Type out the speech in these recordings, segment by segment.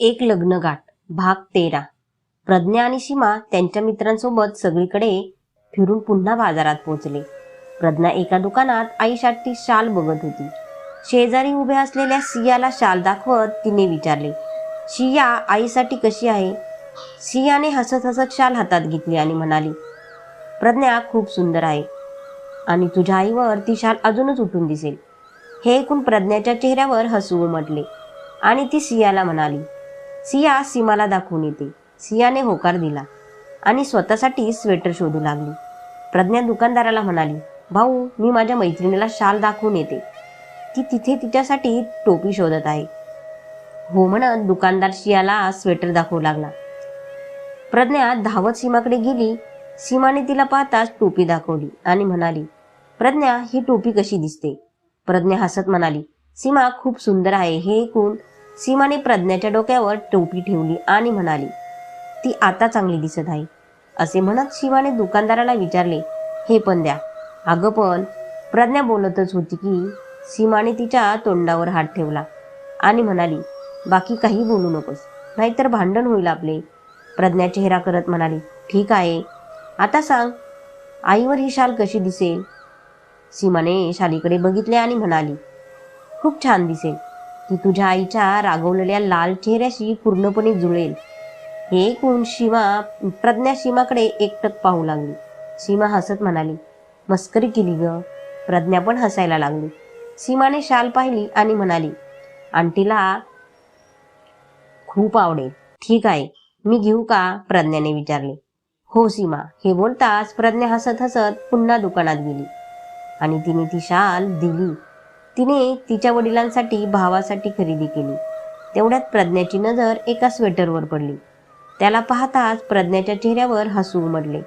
एक लग्नगाठ भाग तेरा. प्रज्ञा आणि सीमा त्यांच्या मित्रांसोबत सगळीकडे फिरून पुन्हा बाजारात पोहोचले. प्रज्ञा एका दुकानात आईसाठी शाल बघत होती. शेजारी उभ्या असलेल्या सियाला शाल दाखवत तिने विचारले शिया आईसाठी कशी आहे? सियाने हसत हसत शाल हातात घेतली आणि म्हणाली प्रज्ञा खूप सुंदर आहे आणि तुझ्या आईवर ती शाल अजूनच उठून दिसेल. हे ऐकून प्रज्ञाच्या चेहऱ्यावर हसू उमटले आणि ती सियाला म्हणाली सिया सीमाला दाखवून येते. सियाने होकार दिला आणि स्वतःसाठी स्वेटर शोधू लागली. प्रज्ञा दुकानदाराला म्हणाली भाऊ मी माझ्या मैत्रिणीला शाल दाखवून येते. ती तिथे तिच्यासाठी टोपी शोधत आहे. हो म्हणत दुकानदार सियाला स्वेटर दाखवू लागला. प्रज्ञा धावत सीमाकडे गेली. सीमाने तिला पाहताच टोपी दाखवली आणि म्हणाली प्रज्ञा ही टोपी कशी दिसते? प्रज्ञा हसत म्हणाली सीमा खूप सुंदर आहे. हे ऐकून सीमाने प्रज्ञाच्या डोक्यावर टोपी ठेवली आणि म्हणाली ती आता चांगली दिसत आहे. असे म्हणत शिवाने दुकानदाराला विचारले हे पण द्या. अगं पण. प्रज्ञा बोलतच होती की सीमाने तिच्या तोंडावर हात ठेवला आणि म्हणाली बाकी काही बोलू नकोस नाहीतर भांडण होईल आपले. प्रज्ञा चेहरा करत म्हणाली ठीक आहे. आता सांग आईवर ही शाल कशी दिसेल? सीमाने शालीकडे बघितले आणि म्हणाली खूप छान दिसेल. ती तुझ्या आईच्या रागवलेल्या लाल चेहऱ्याशी पूर्णपणे जुळेल. हे ऐकून शिमा प्रज्ञा सीमाकडे एकटक पाहू लागली. सीमा हसत म्हणाली मस्करी केली ग. प्रज्ञा पण हसायला लागली. सीमाने शाल पाहिली आणि म्हणाली आंटीला खूप आवडेल. ठीक आहे मी घेऊ का? प्रज्ञाने विचारले. हो सीमा. हे बोलताच प्रज्ञा हसत हसत पुन्हा दुकानात गेली. आणि तिने ती शाल दिली. तिने तिच्या वडिलांसाठी भावासाठी खरेदी केली. तेवढ्यात प्रज्ञाची नजर एका स्वेटरवर पडली. त्याला पाहताच प्रज्ञाच्या चेहऱ्यावर हसू उमटले.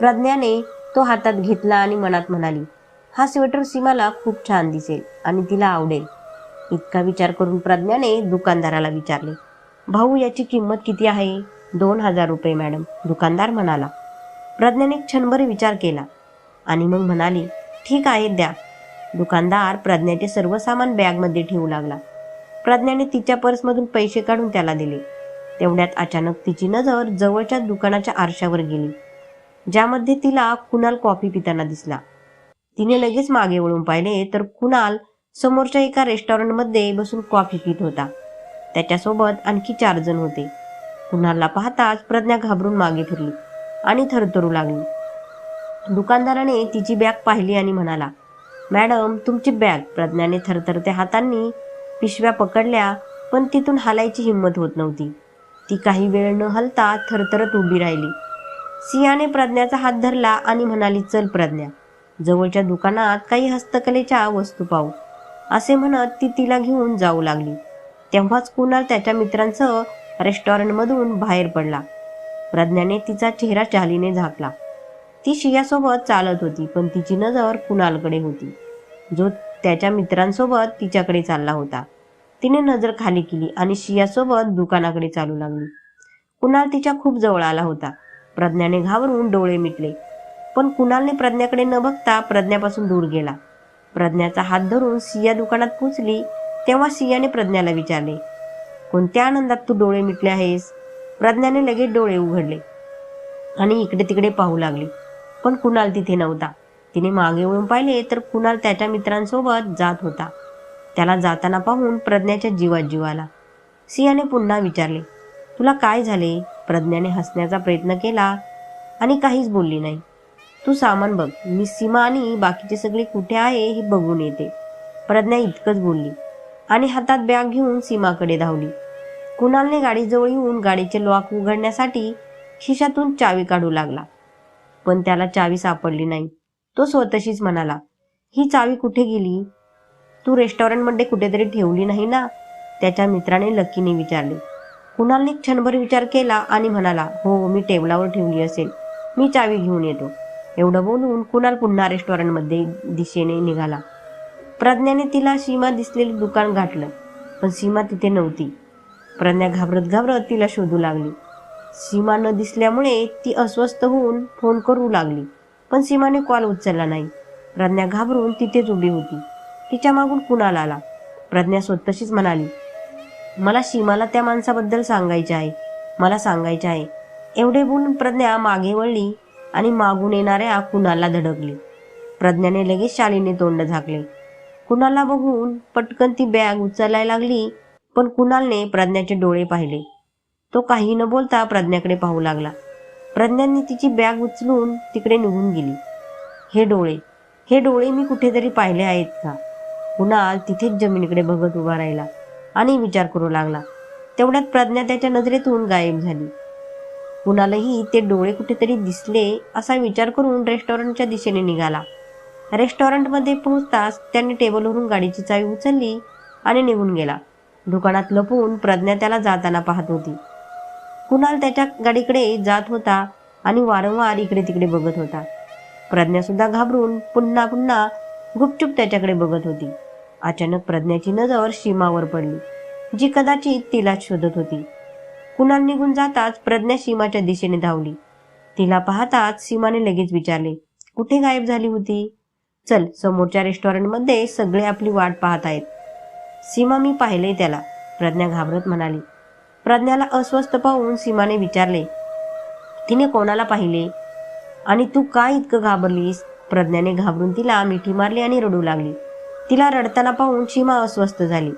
प्रज्ञाने तो हातात घेतला आणि मनात म्हणाली हा स्वेटर सीमाला खूप छान दिसेल आणि तिला आवडेल. इतका विचार करून प्रज्ञाने दुकानदाराला विचारले भाऊ याची किंमत किती आहे? दोन हजार रुपये मॅडम दुकानदार म्हणाला. प्रज्ञाने क्षणभर विचार केला आणि मग म्हणाली ठीक आहे द्या. दुकानदार प्रज्ञाचे सर्व सामान बॅगमध्ये ठेवू लागला. प्रज्ञाने तिच्या पर्समधून पैसे काढून त्याला दिले. तेवढ्यात अचानक तिची नजर जवळच्या दुकानाच्या आरशावर गेली. ज्यामध्ये तिला कुणाल कॉफी पिताना दिसला. तिने लगेच मागे वळून पाहिले तर कुणाल समोरच्या एका रेस्टॉरंटमध्ये बसून कॉफी पित होता. त्याच्यासोबत आणखी चार जण होते. कुणालला पाहताच प्रज्ञा घाबरून मागे फिरली आणि थरथरू लागली. दुकानदाराने तिची बॅग पाहिली आणि म्हणाला मॅडम तुमची बॅग प्रज्ञाने थरथरत्या हातांनी पिशव्या पकडल्या पण तिथून हालायची हिंमत होत नव्हती. ती काही वेळ न हलता थरथरत उभी राहिली. सियाने प्रज्ञाचा हात धरला आणि म्हणाली चल प्रज्ञा जवळच्या दुकानात काही हस्तकलेच्या वस्तू पाहू. असे म्हणत ती तिला घेऊन जाऊ लागली. तेव्हाच कुणाल त्याच्या मित्रांसह रेस्टॉरंटमधून बाहेर पडला. प्रज्ञाने तिचा चेहरा चालीने झाकला. ती शियासोबत चालत होती पण तिची नजर कुणालकडे होती? जो त्याच्या मित्रांसोबत तिच्याकडे चालला होता. तिने नजर खाली केली आणि शियासोबत दुकानाकडे चालू लागली. कुणाल तिच्या खूप जवळ आला होता. प्रज्ञाने घाबरून डोळे मिटले. पण कुणालने प्रज्ञाकडे न बघता प्रज्ञापासून दूर गेला. प्रज्ञाचा हात धरून सिया दुकानात पोचली तेव्हा सियाने प्रज्ञाला विचारले कोणत्या आनंदात तू डोळे मिटले आहेस? प्रज्ञाने लगेच डोळे उघडले आणि इकडे तिकडे पाहू लागली. पण कुणाल तिथे नव्हता. तिने मागे वळून पाहिले तर कुणाल त्याच्या मित्रांसोबत जात होता. त्याला जाताना पाहून प्रज्ञाच्या जीवात जीव आला पुन्हा विचारले तुला काय झाले? प्रज्ञाने हसण्याचा प्रयत्न केला आणि काहीच बोलली नाही. तू सामान बघ मी सीमा आणि बाकीचे सगळे कुठे आहे हे बघून येते. प्रज्ञा इतकंच बोलली आणि हातात बॅग घेऊन सीमाकडे धावली. कुणालने गाडीजवळ येऊन गाडीचे लॉक उघडण्यासाठी खिशातून चावी काढू लागला. पण त्याला चावी सापडली नाही. तो स्वतःशीच म्हणाला ही चावी कुठे गेली? तू रेस्टॉरंटमध्ये कुठेतरी ठेवली नाही ना? त्याच्या मित्राने लकीने विचारले. कुणालने क्षणभर विचार केला आणि म्हणाला हो मी टेबलावर ठेवली असेल. मी चावी घेऊन येतो. एवढं बोलून कुणाल पुन्हा रेस्टॉरंटमध्ये दिशेने निघाला. प्रज्ञाने तिला सीमा दिसलेले दुकान गाठलं पण सीमा तिथे नव्हती. प्रज्ञा घाबरत घाबरत तिला शोधू लागली. सीमा न दिसल्यामुळे ती अस्वस्थ होऊन फोन करू लागली. पण सीमाने कॉल उचलला नाही. प्रज्ञा घाबरून तिथेच उभी होती. तिच्या मागून कुणाल आला? प्रज्ञा स्वतःशीच म्हणाली मला सीमाला त्या माणसाबद्दल सांगायचे आहे. मला सांगायचे आहे. एवढे बोलून प्रज्ञा मागे वळली आणि मागून येणाऱ्या कुणाला धडकली. प्रज्ञाने लगेच शालीने तोंड झाकले. कुणाला बघून पटकन ती बॅग उचलायला लागली पण कुणालने प्रज्ञाचे डोळे पाहिले. तो काही न बोलता प्रज्ञाकडे पाहू लागला. प्रज्ञांनी तिची बॅग उचलून तिकडे निघून गेली. हे डोळे हे डोळे मी कुठेतरी पाहिले आहेत का? कुणाल तिथेच जमिनीकडे बघत उभा राहिला आणि विचार करू लागला. तेवढ्यात प्रज्ञा त्याच्या नजरेतून गायब झाली. कुणालाही ते डोळे कुठेतरी दिसले असा विचार करून रेस्टॉरंटच्या दिशेने निघाला. रेस्टॉरंटमध्ये पोहोचताच त्याने टेबलवरून गाडीची चावी उचलली आणि निघून गेला. दुकानात लपून प्रज्ञा त्याला जाताना पाहत होती. कुणाल त्याच्या गाडीकडे जात होता आणि वारंवार इकडे तिकडे बघत होता. प्रज्ञासुद्धा घाबरून पुन्हा पुन्हा गुपचूप त्याच्याकडे बघत होती. अचानक प्रज्ञाची नजर सीमावर पडली जी कदाचित तिला शोधत होती. कुणाल निघून जाताच प्रज्ञा सीमाच्या दिशेने धावली. तिला पाहताच सीमाने लगेच विचारले कुठे गायब झाली होती? चल समोरच्या रेस्टॉरंटमध्ये सगळे आपली वाट पाहत आहेत. सीमा मी पाहिले त्याला प्रज्ञा घाबरत म्हणाली. प्रज्ञाला अस्वस्थ पाहून सीमाने विचारले तिने कोणाला पाहिले? आणि तू का इतकं घाबरलीस? प्रज्ञाने घाबरून तिला मिठी मारली आणि रडू लागली. तिला रडताना पाहून सीमा अस्वस्थ झाली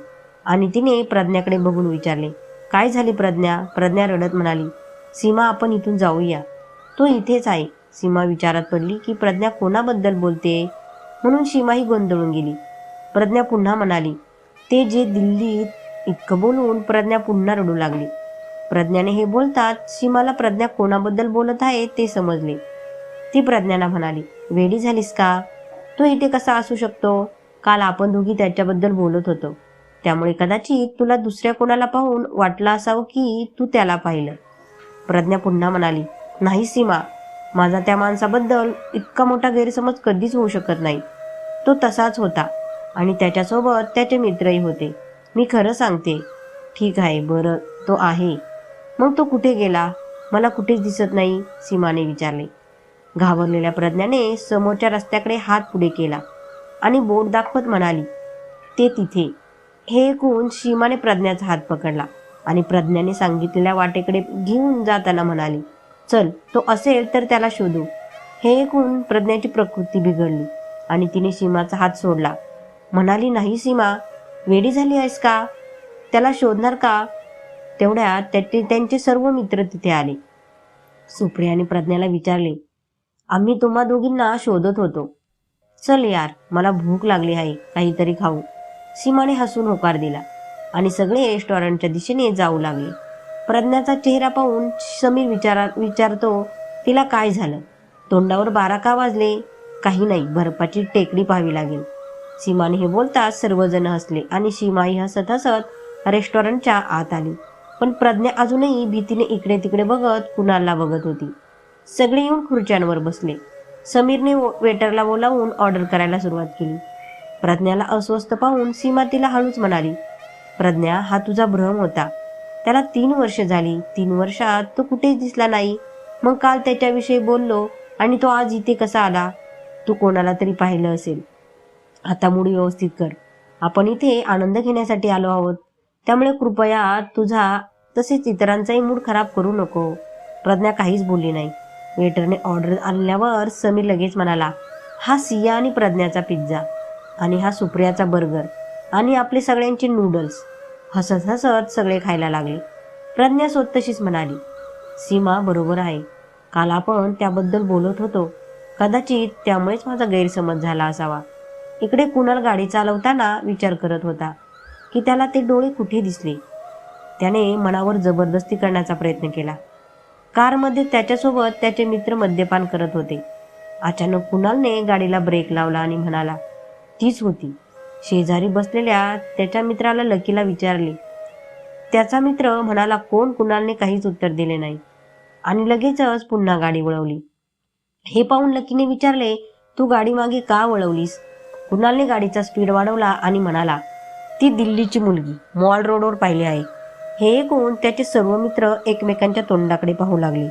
आणि तिने प्रज्ञाकडे बघून विचारले काय झाली प्रज्ञा? प्रज्ञा रडत म्हणाली सीमा आपण इथून जाऊया. तो इथेच आहे. सीमा विचारात पडली की प्रज्ञा कोणाबद्दल बोलते? म्हणून सीमाही गोंधळून गेली. प्रज्ञा पुन्हा म्हणाली ते जे दिल्लीत इतकं बोलून प्रज्ञा पुन्हा रडू लागली. प्रज्ञाने हे बोलताच सीमाला प्रज्ञा कोणाबद्दल बोलत आहे ते समजले. ती प्रज्ञाला म्हणाली वेडी झालीस का? तो इथे कसा असू शकतो? काल आपण दोघी त्याच्याबद्दल बोलत होतो. त्यामुळे कदाचित तुला दुसऱ्या कोणाला पाहून वाटलं असावं की तू त्याला पाहिलं. प्रज्ञा पुन्हा म्हणाली नाही सीमा माझा त्या माणसाबद्दल इतका मोठा गैरसमज कधीच होऊ शकत नाही. तो तसाच होता आणि त्याच्यासोबत त्याचे मित्रही होते. मी खरं सांगते. ठीक आहे बरं तो आहे. मग तो कुठे गेला? मला कुठेच दिसत नाही सीमाने विचारले. घाबरलेल्या प्रज्ञाने समोरच्या रस्त्याकडे हात पुढे केला आणि बोट दाखवत म्हणाली ते तिथे. हे ऐकून सीमाने प्रज्ञाचा हात पकडला आणि प्रज्ञाने सांगितलेल्या वाटेकडे घेऊन जाताना म्हणाली चल तो असेल तर त्याला शोधू. हे ऐकून प्रज्ञाची प्रकृती बिघडली आणि तिने सीमाचा हात सोडला. म्हणाली नाही सीमा वेडी झाली आहेस का? त्याला शोधणार का? तेवढ्यात त्याचे त्यांचे सर्व मित्र तिथे आले. सुप्रियाने प्रज्ञाला विचारले आम्ही तुम्हा दोघींना शोधत होतो. चल यार मला भूक लागली आहे काहीतरी खाऊ. सीमाने हसून होकार दिला आणि सगळे रेस्टॉरंटच्या दिशेने जाऊ लागले. प्रज्ञाचा चेहरा पाहून समीर विचारा विचारतो तिला काय झालं? तोंडावर बारा का वाजले? काही नाही बर्फाची टेकडी पाहावी लागेल. सीमाने हे बोलताच सर्वजण हसले आणि सीमाही हसत हसत रेस्टॉरंटच्या आत आली. पण प्रज्ञा अजूनही भीतीने इकडे तिकडे बघत कुणाला बघत होती. सगळे येऊन खुर्च्यांवर बसले. समीरने वेटरला बोलावून ऑर्डर करायला सुरुवात केली. प्रज्ञाला अस्वस्थ पाहून सीमा तिला हळूच म्हणाली प्रज्ञा हा तुझा भ्रम होता. त्याला तीन वर्ष झाली. तीन वर्षात तो कुठेच दिसला नाही. मग काल त्याच्याविषयी बोललो आणि तो आज इथे कसा आला? तू कोणाला तरी पाहिलं असेल. आता मूड व्यवस्थित कर. आपण इथे आनंद घेण्यासाठी आलो आहोत. त्यामुळे कृपया तुझा तसेच इतरांचाही मूड खराब करू नको. प्रज्ञा काहीच बोलली नाही. वेटरने ऑर्डर आणल्यावर समीर लगेच म्हणाला हा सिया आणि प्रज्ञाचा पिझ्झा आणि हा सुप्रियाचा बर्गर आणि आपले सगळ्यांचे नूडल्स. हसत हसत सगळे खायला लागले. प्रज्ञा स्वतःशीच म्हणाली सीमा बरोबर आहे. काल आपण त्याबद्दल बोलत होतो. कदाचित त्यामुळेच माझा गैरसमज झाला असावा. इकडे कुणाल गाडी चालवताना विचार करत होता की त्याला ते डोळे कुठे दिसले? त्याने मनावर जबरदस्ती करण्याचा प्रयत्न केला. कारमध्ये त्याच्यासोबत त्याचे मित्र मद्यपान करत होते. अचानक कुणालने गाडीला ब्रेक लावला आणि म्हणाला तीच होती. शेजारी बसलेल्या त्याच्या मित्राला लकीला विचारले. त्याचा मित्र म्हणाला कोण कुणालने काहीच उत्तर दिले नाही. आणि लगेचच पुन्हा गाडी वळवली. हे पाहून लकीने विचारले तू गाडी मागे का वळवलीस? कुणालने गाडीचा स्पीड वाढवला आणि म्हणाला ती दिल्लीची मुलगी मॉल रोडवर पाहिली आहे. हे ऐकून त्याचे सर्व मित्र एकमेकांच्या तोंडाकडे पाहू लागले.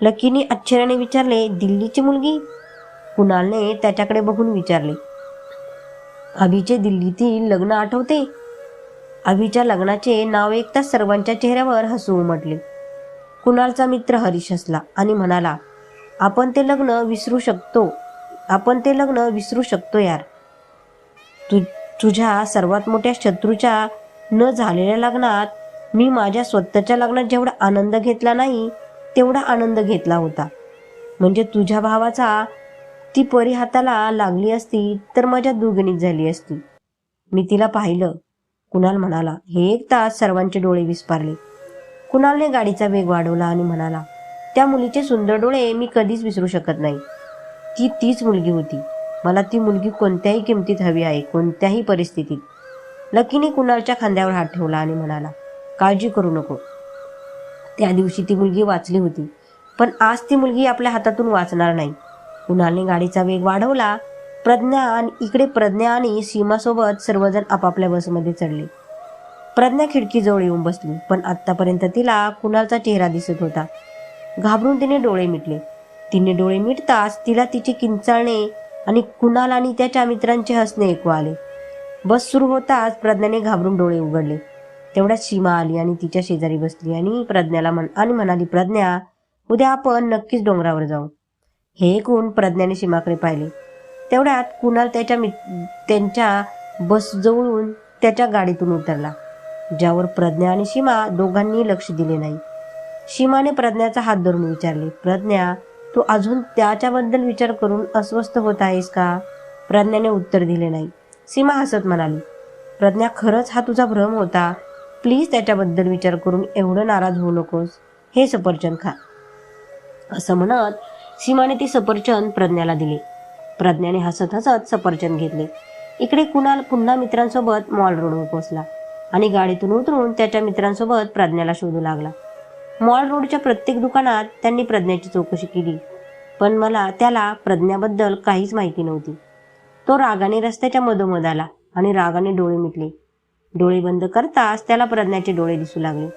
लकीने आश्चर्याने विचारले दिल्लीची मुलगी? कुणालने त्याच्याकडे बघून विचारले अभिचे दिल्लीतील लग्न आठवते. अभिच्या लग्नाचे नाव ऐकताच सर्वांच्या चेहऱ्यावर हसू उमटले. कुणालचा मित्र हरीश हसला आणि म्हणाला आपण ते लग्न विसरू शकतो आपण ते लग्न विसरू शकतो यार. तु तुझ्या सर्वात मोठ्या शत्रूच्या न झालेल्या लग्नात मी माझ्या स्वतःच्या लग्नात जेवढा आनंद घेतला नाही तेवढा आनंद घेतला होता. म्हणजे तुझ्या भावाचा ती परी हाताला लागली असती तर माझ्या दुगणीत झाली असती. मी तिला पाहिलं. कुणाल म्हणाला हे एक तास सर्वांचे डोळे विस्पारले. कुणालने गाडीचा वेग वाढवला आणि म्हणाला त्या मुलीचे सुंदर डोळे मी कधीच विसरू शकत नाही. ती तीच मुलगी होती. मला ती मुलगी कोणत्याही किमतीत हवी आहे कोणत्याही परिस्थितीत. लकीने कुणालच्या खांद्यावर हात ठेवला आणि म्हणाला काळजी करू नको. त्या दिवशी ती मुलगी वाचली होती पण आज ती मुलगी आपल्या हातातून वाचणार नाही. कुणालने गाडीचा वेग वाढवला प्रज्ञा आणि इकडे प्रज्ञा आणि सीमासोबत सर्वजण आपापल्या बसमध्ये चढले. प्रज्ञा खिडकीजवळ येऊन बसली पण आत्तापर्यंत तिला कुणालचा चेहरा दिसत होता. घाबरून तिने डोळे मिटले. तिने डोळे मिटताच तिला तिचे किंचाळणे आणि कुणाल आणि त्याच्या मित्रांचे हसणे ऐकू आले. बस सुरू होताच प्रज्ञाने घाबरून डोळे उघडले. तेवढ्यात सीमा आली आणि तिच्या शेजारी बसली आणि प्रज्ञाला म्हण आणि म्हणाली प्रज्ञा उद्या आपण नक्कीच डोंगरावर जाऊ. हे ऐकून प्रज्ञाने सीमाकडे पाहिले. तेवढ्यात कुणाल त्याच्या मित त्यांच्या बस जवळून त्याच्या गाडीतून उतरला ज्यावर प्रज्ञा आणि सीमा दोघांनी लक्ष दिले नाही. सीमाने प्रज्ञाचा हात धरून विचारले प्रज्ञा तू अजून त्याच्याबद्दल विचार करून अस्वस्थ होत आहेस का? प्रज्ञाने उत्तर दिले नाही. सीमा हसत म्हणाली प्रज्ञा खरंच हा तुझा भ्रम होता? प्लीज त्याच्याबद्दल विचार करून एवढं नाराज होऊ नकोस. हे सफरचंद खा. असं म्हणत सीमाने ती सफरचंद प्रज्ञाला दिले. प्रज्ञाने हसत हसत सफरचंद घेतले. इकडे कुणाल पुन्हा मित्रांसोबत मॉल रोडवर पोहोचला आणि गाडीतून उतरून त्याच्या मित्रांसोबत प्रज्ञाला शोधू लागला. मॉल रोडच्या प्रत्येक दुकानात त्यांनी प्रज्ञाची चौकशी केली. पण मला त्याला प्रज्ञाबद्दल काहीच माहिती नव्हती. तो रागाने रस्त्याच्या मधोमध आला आणि रागाने डोळे मिटले. डोळे बंद करताच त्याला प्रज्ञाचे डोळे दिसू लागले.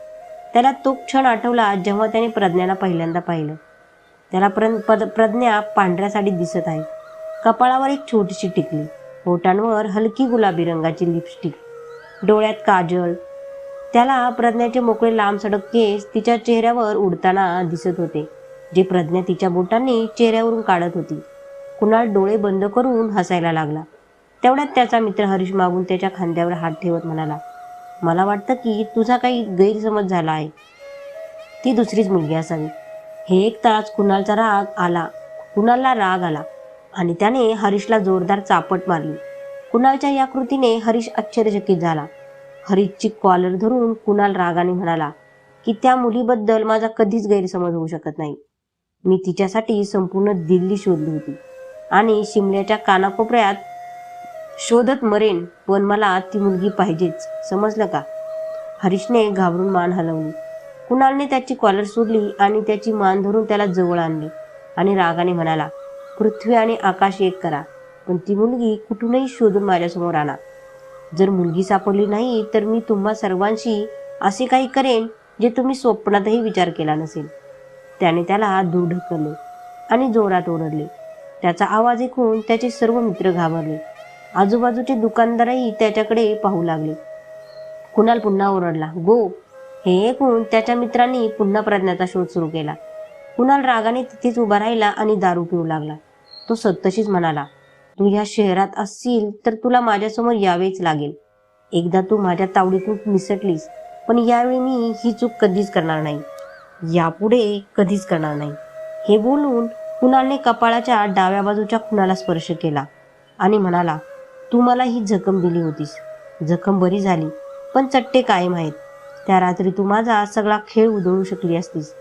त्याला तो क्षण आठवला जेव्हा त्याने प्रज्ञाला पहिल्यांदा पाहिलं. त्याला प्र प्रज्ञा पांढऱ्या साडीत दिसत आहे. कपाळावर एक छोटीशी टिकली. ओटांवर हलकी गुलाबी रंगाची लिपस्टिक डोळ्यात काजळ त्याला प्रज्ञाचे मोकळे लांब सडक केस तिच्या चेहऱ्यावर उडताना दिसत होते जे प्रज्ञा तिच्या बोटांनी चेहऱ्यावरून काढत होती. कुणाल डोळे बंद करून हसायला लागला. तेवढ्यात त्याचा मित्र हरीश मागून त्याच्या खांद्यावर हात ठेवत म्हणाला मला वाटतं की तुझा काही गैरसमज झाला आहे. ती दुसरीच मुलगी असावी. हे एक तास कुणालचा राग आला. कुणालला राग आला आणि त्याने हरीशला जोरदार चापट मारली. कुणालच्या या कृतीने हरीश आश्चर्यचकित झाला. हरीशची कॉलर धरून कुणाल रागाने म्हणाला की त्या मुलीबद्दल माझा कधीच गैरसमज होऊ शकत नाही. मी तिच्यासाठी संपूर्ण दिल्ली शोधली होती आणि शिमल्याच्या कानाकोपऱ्यात शोधत मरेन पण मला ती मुलगी पाहिजेच. समजलं का? हरीशने घाबरून मान हलवली. कुणालने त्याची कॉलर सोडली आणि त्याची मान धरून त्याला जवळ आणली आणि रागाने म्हणाला पृथ्वी आणि आकाश एक करा पण ती मुलगी कुठूनही शोधून माझ्यासमोर आणा. जर मुलगी सापडली नाही तर मी तुम्हा सर्वांशी असे काही करेन जे तुम्ही स्वप्नातही विचार केला नसेल. त्याने त्याला दूर ढकलले आणि जोरात ओरडले. त्याचा आवाज ऐकून त्याचे सर्व मित्र घाबरले. आजूबाजूचे दुकानदारही त्याच्याकडे पाहू लागले. कुणाल पुन्हा ओरडला गो. हे ऐकून त्याच्या मित्रांनी पुन्हा प्रज्ञाचा शोध सुरू केला. कुणाल रागाने तिथेच उभा राहिला आणि दारू पिऊ लागला. तो सत्तशीच म्हणाला तू ह्या शहरात असशील तर तुला माझ्यासमोर यावेच लागेल. एकदा तू माझ्या तावडीतून निसटलीस पण यावेळी मी ही चूक कधीच करणार नाही. यापुढे कधीच करणार नाही. हे बोलून कुणालने कपाळाच्या डाव्या बाजूच्या खुणाला स्पर्श केला आणि म्हणाला तू मला ही जखम दिली होतीस. जखम बरी झाली पण चट्टे कायम आहेत. त्या रात्री तू माझा सगळा खेळ उधळू शकली असतीस.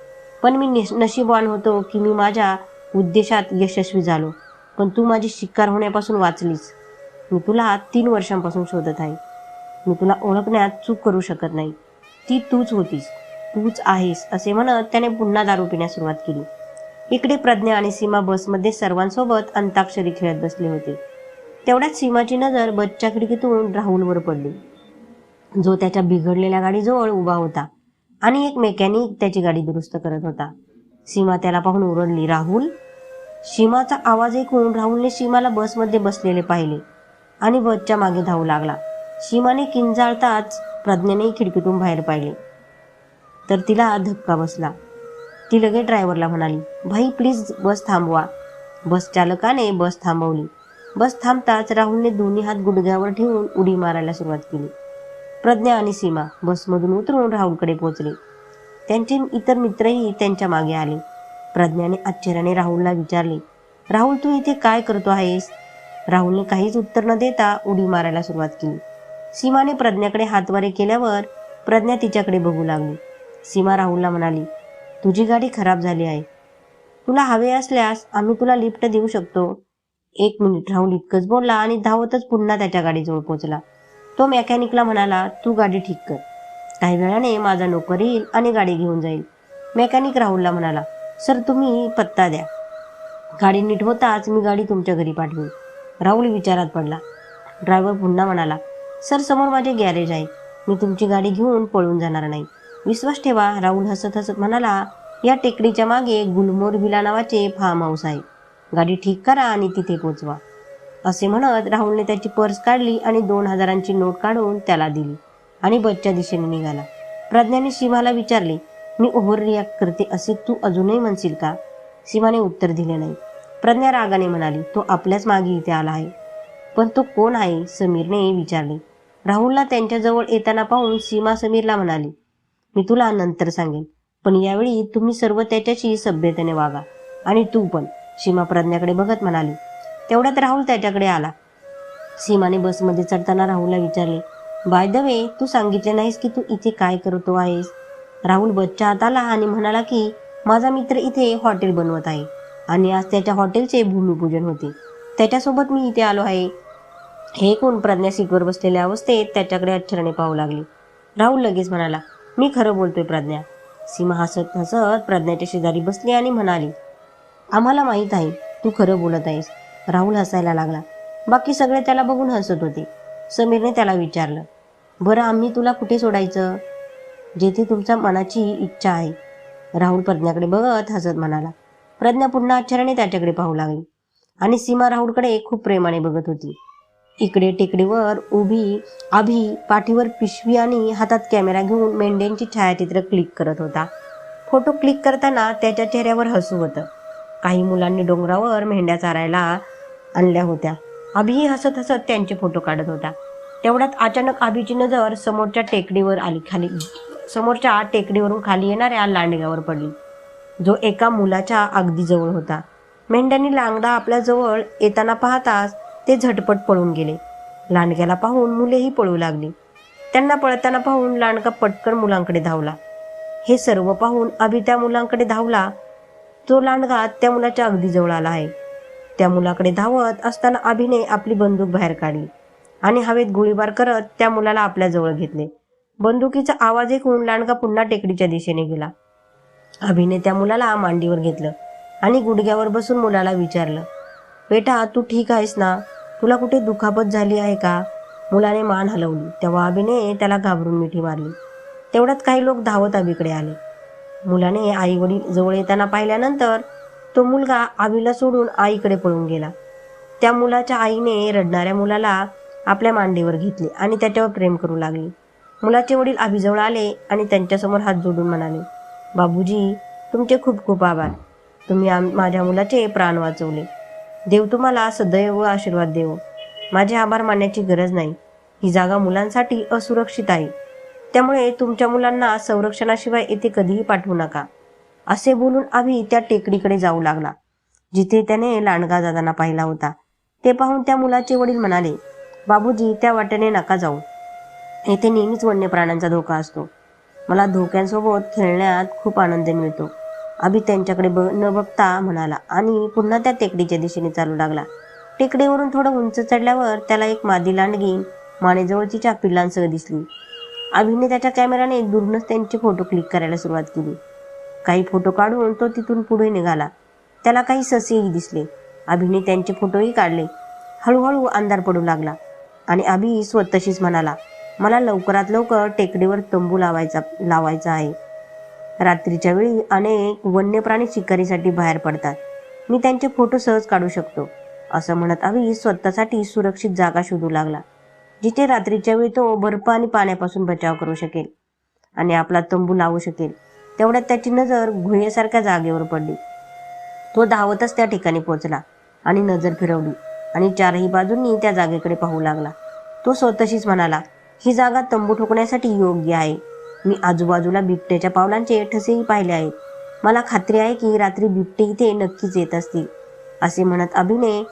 पण मी निश- होतो की मी माझ्या उद्देशात यशस्वी झालो. पण तू माझी शिकार होण्यापासून वाचलीस. मी तुला तीन वर्षांपासून शोधत आहे. मी तुला ओळखण्यात चूक करू शकत नाही. ती तूच होतीस. तूच आहेस असे म्हणत त्याने पुन्हा दारू पिण्यास सुरुवात केली. इकडे प्रज्ञा आणि सीमा बसमध्ये सर्वांसोबत अंताक्षरी खेळत बसले होते. तेवढ्यात सीमाची नजर बसच्या खिडकीतून राहुलवर पडली. जो त्याच्या बिघडलेल्या गाडीजवळ उभा होता आणि एक मेकॅनिक त्याची गाडी दुरुस्त करत होता. सीमा त्याला पाहून ओरडली राहुल सीमाचा आवाज ऐकून राहुलने सीमाला बसमध्ये बसलेले पाहिले आणि बसच्या मागे धावू लागला. सीमाने किंजाळताच प्रज्ञेने खिडकीतून बाहेर पाहिले. तर तिला धक्का बसला. ती लगेच ड्रायव्हरला म्हणाली भाई प्लीज बस थांबवा. बस चालकाने बस थांबवली. बस थांबताच राहुलने दोन्ही हात गुडघ्यावर ठेवून उडी मारायला सुरुवात केली. प्रज्ञा आणि सीमा बसमधून उतरून राहुलकडे पोहोचले. त्यांचे इतर मित्रही त्यांच्या मागे आले. प्रज्ञाने आश्चर्याने राहुलला विचारले राहुल तू इथे काय करतो आहेस? राहुलने काहीच उत्तर न देता उडी मारायला सुरुवात केली. सीमाने प्रज्ञाकडे हातवारे केल्यावर प्रज्ञा तिच्याकडे बघू लागली. सीमा राहुलला म्हणाली तुझी गाडी खराब झाली आहे. तुला हवे असल्यास आम्ही तुला लिफ्ट देऊ शकतो. एक मिनिट राहुल इतकंच बोलला आणि धावतच पुन्हा त्याच्या गाडीजवळ पोहोचला. तो मेकॅनिकला म्हणाला तू गाडी ठीक कर. काही वेळाने माझा नोकर येईल आणि गाडी घेऊन जाईल. मेकॅनिक राहुलला म्हणाला सर तुम्ही पत्ता द्या. गाडी नीट होताच मी गाडी तुमच्या घरी पाठवेन. राहुल विचारात पडला. ड्रायव्हर पुन्हा म्हणाला सर समोर माझे गॅरेज आहे. मी तुमची गाडी घेऊन पळून जाणार नाही. विश्वास ठेवा राहुल हसत हसत म्हणाला या टेकडीच्या मागे गुलमोर विला नावाचे फार्म हाऊस आहे. गाडी ठीक करा आणि तिथे पोचवा. असे म्हणत राहुलने त्याची पर्स काढली आणि दोन हजारांची नोट काढून त्याला दिली आणि बसच्या दिशेने निघाला. प्रज्ञाने शिवाला विचारले मी ओव्हर रिॲक्ट करते असे तू अजूनही म्हणशील का? सीमाने उत्तर दिले नाही. प्रज्ञा रागाने म्हणाली तो आपल्याच मागे इथे आला आहे. पण तो कोण आहे? समीरने विचारले. राहुलला त्यांच्याजवळ येताना पाहून सीमा समीरला म्हणाली मी तुला नंतर सांगेन पण यावेळी तुम्ही सर्व त्याच्याशी सभ्यतेने वागा आणि तू पण. सीमा प्रज्ञाकडे बघत म्हणाली तेवढ्यात राहुल त्याच्याकडे आला. सीमाने बसमध्ये चढताना राहुलला विचारले बाय द वे तू सांगितले नाहीस की तू इथे काय करतो आहेस? राहुल बसच्या आत आला आणि म्हणाला की माझा मित्र इथे हॉटेल बनवत आहे. आणि आज त्याच्या हॉटेलचे भूमिपूजन होते. त्याच्यासोबत मी इथे आलो आहे. हे कोण प्रज्ञा सीटवर बसलेल्या अवस्थेत त्याच्याकडे अक्षराने पाहू लागली. राहुल लगेच म्हणाला मी खरं बोलतोय प्रज्ञा. सीमा हसत हसत प्रज्ञाच्या शेजारी बसली आणि म्हणाली आम्हाला माहीत आहे तू खरं बोलत आहेस. राहुल हसायला लागला. बाकी सगळे त्याला बघून हसत होते. समीरने त्याला विचारलं बरं आम्ही तुला कुठे सोडायचं? जेथे तुमच्या मनाची इच्छा आहे. राहुल प्रज्ञाकडे बघत हसत म्हणाला प्रज्ञा पुन्हा आश्चर्याने त्याच्याकडे पाहू लागली आणि सीमा राहुलकडे खूप प्रेमाने बघत होती. इकडे टेकडीवर उभी आभी पाठीवर पिशवी आणि हातात कॅमेरा घेऊन मेंढ्यांची छायाचित्र क्लिक करत होता. फोटो क्लिक करताना त्याच्या चेहऱ्यावर हसू होतं. काही मुलांनी डोंगरावर मेंढ्या चारायला आणल्या होत्या. अभिही हसत हसत त्यांचे फोटो काढत होता. तेवढ्यात अचानक अभिची नजर समोरच्या टेकडीवर आली खाली. समोरच्या टेकडीवरून खाली येणाऱ्या लांडग्यावर पडली. जो एका मुलाच्या अगदी जवळ होता. मेंढ्यांनी लांगडा आपल्या जवळ येताना पाहताच ते झटपट पळून गेले. लांडग्याला पाहून मुलेही पळू लागली. त्यांना पळताना पाहून लांडगा पटकन मुलांकडे धावला. हे सर्व पाहून अभि त्या मुलांकडे धावला. तो लांडगा त्या मुलाच्या अगदी जवळ आला आहे. त्या मुलाकडे धावत असताना अभिने आपली बंदूक बाहेर काढली आणि हवेत गोळीबार करत त्या मुलाला आपल्याजवळ घेतले. बंदुकीचा आवाज एक लांडगा पुन्हा टेकडीच्या दिशेने गेला. अभिने त्या मुलाला मांडीवर घेतलं आणि गुडघ्यावर बसून मुलाला विचारलं बेटा तू ठीक आहेस ना? तुला कुठे दुखापत झाली आहे का? मुलाने मान हलवली. तेव्हा अभिने त्याला घाबरून मिठी मारली. तेवढ्यात काही लोक धावत अभिकडे आले. मुलाने आई वडील जवळ येताना पाहिल्यानंतर तो मुलगा आबीला सोडून आईकडे पळून गेला. त्या मुलाच्या आईने रडणाऱ्या मुलाला आपल्या मांडीवर घेतले आणि त्याच्यावर प्रेम करू लागली. मुलाचे वडील आभीजवळ आले आणि त्यांच्यासमोर हात जोडून म्हणाले बाबूजी तुमचे खूप खूप आभार. तुम्ही आम माझ्या मुलाचे प्राण वाचवले. देव तुम्हाला सदैव आशीर्वाद देव. माझे आभार मानण्याची गरज नाही. ही जागा मुलांसाठी असुरक्षित आहे. त्यामुळे तुमच्या मुलांना संरक्षणाशिवाय येथे कधीही पाठवू नका. असे बोलून आम्ही त्या टेकडीकडे जाऊ लागला. जिथे त्याने लांडगा जाताना पाहिला होता. ते पाहून त्या मुलाचे वडील म्हणाले बाबूजी त्या वाटेने नका जाऊ. येथे नेहमीच वन्य प्राण्यांचा धोका असतो. मला धोक्यांसोबत खेळण्यात खूप आनंद मिळतो. अभि त्यांच्याकडे ब न बघता म्हणाला आणि पुन्हा त्या टेकडीच्या दिशेने चालू लागला. टेकडीवरून थोडं उंच चढल्यावर त्याला एक मादी लांडगी मानेजवळची चार पिल्लांसह दिसली. अभिने त्याच्या कॅमेराने दुरूनच त्यांचे फोटो क्लिक करायला सुरुवात केली. काही फोटो काढून तो तिथून पुढे निघाला. त्याला काही ससेही दिसले. अभिने त्यांचे फोटोही काढले. हळूहळू अंधार पडू लागला आणि अभि स्वतःशीच म्हणाला मला लवकरात लवकर टेकडीवर तंबू लावायचा लावायचा आहे. रात्रीच्या वेळी अनेक वन्य प्राणी शिकारीसाठी बाहेर पडतात. मी त्यांचे फोटो सहज काढू शकतो असं म्हणत अभि स्वतःसाठी सुरक्षित जागा शोधू लागला जिथे रात्रीच्या वेळी तो बर्फ आणि पाण्यापासून बचाव करू शकेल आणि आपला तंबू लावू शकेल. तेवढ्यात त्याची नजर गुहेसारख्या जागेवर पडली. तो धावतच त्या ठिकाणी पोहोचला आणि नजर फिरवली आणि चारही बाजूंनी त्या जागेकडे पाहू लागला. तो स्वतःशीच म्हणाला ही जागा तंबू ठोकण्यासाठी योग्य आहे. मी आजूबाजूला बिबट्याच्या पावलांचे ठसेही पाहिले आहेत. मला खात्री आहे की रात्री बिबटे इथे नक्कीच येत असतील असे म्हणत अभिने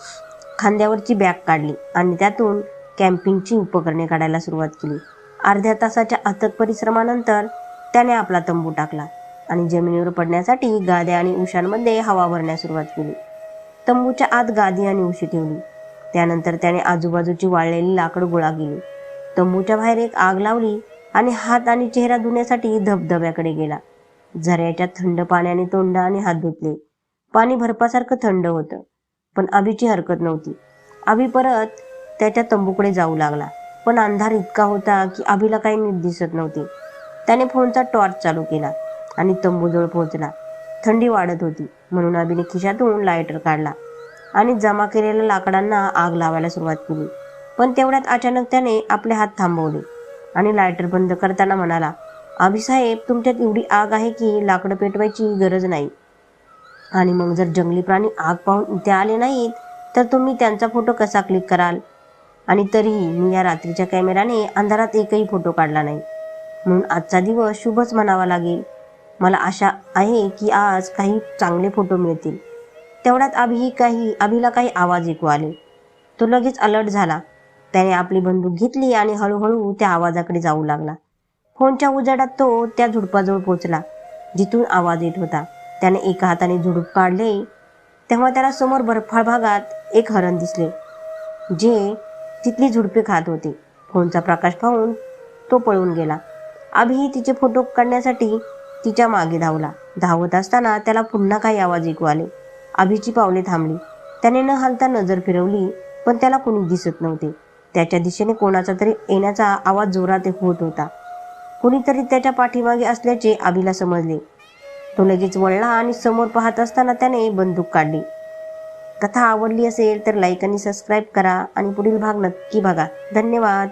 खांद्यावरची बॅग काढली आणि त्यातून कॅम्पिंगची उपकरणे काढायला सुरुवात केली. अर्ध्या तासाच्या अथक परिश्रमानंतर त्याने आपला तंबू टाकला आणि जमिनीवर पडण्यासाठी गाद्या आणि उशांमध्ये हवा भरण्यास सुरुवात केली. तंबूच्या आत गादी आणि उशी ठेवली. त्यानंतर त्याने आजूबाजूची वाळलेली लाकड गोळा केली. तंबूच्या बाहेर एक आग लावली आणि हात आणि चेहरा धुण्यासाठी धबधब्याकडे गेला. झऱ्याच्या थंड पाण्याने तोंड आणि हात धुतले. पाणी भरपासारखं थंड होतं पण अभिची हरकत नव्हती. अभि परत त्याच्या तंबूकडे जाऊ लागला पण अंधार इतका होता की अभिला काही नीट दिसत नव्हते. त्याने फोनचा टॉर्च चालू केला आणि तंबूजवळ पोहोचला. थंडी वाढत होती म्हणून अभिने खिशातून लायटर काढला आणि जमा केलेल्या लाकडांना आग लावायला सुरुवात केली. पण तेवढ्यात अचानक त्याने आपले हात थांबवले आणि लायटर बंद करताना म्हणाला आबीसाहेब तुमच्यात एवढी आग आहे की लाकडं पेटवायची गरज नाही. आणि मग जर जंगली प्राणी आग पाहून इथे आले नाहीत तर तुम्ही त्यांचा फोटो कसा क्लिक कराल? आणि तरीही मी या रात्रीच्या कॅमेराने अंधारात एकही फोटो काढला नाही. म्हणून आजचा दिवस शुभच म्हणावा लागेल. मला आशा आहे की आज काही चांगले फोटो मिळतील. तेवढ्यात अभिही काही अभिला काही आवाज ऐकू आले. तो लगेच अलर्ट झाला. त्याने आपली बंदूक घेतली आणि हळूहळू त्या आवाजाकडे जाऊ लागला. फोनच्या उजाडात तो त्या झुडपाजवळ पोचला जिथून आवाज येत होता. त्याने एका हाताने झुडूप काढले. तेव्हा त्याला समोर बर्फाळ भागात एक हरण दिसले जे तिथली झुडपे खात होते. फोनचा प्रकाश पाहून तो पळून गेला. अभिही तिचे फोटो काढण्यासाठी तिच्यामागे धावला. धावत असताना त्याला पुन्हा काही आवाज ऐकू आले. अभिची पावले थांबली. त्याने न हालता नजर फिरवली पण त्याला कोणी दिसत नव्हते. त्याच्या दिशेने कोणाचा तरी येण्याचा आवाज जोरात होत होता. कुणीतरी त्याच्या पाठीमागे असल्याचे आबीला समजले. तो लगेच वळला आणि समोर पाहत असताना त्याने बंदूक काढली. कथा आवडली असेल तर लाईक आणि सबस्क्राईब करा आणि पुढील भाग नक्की बघा. धन्यवाद.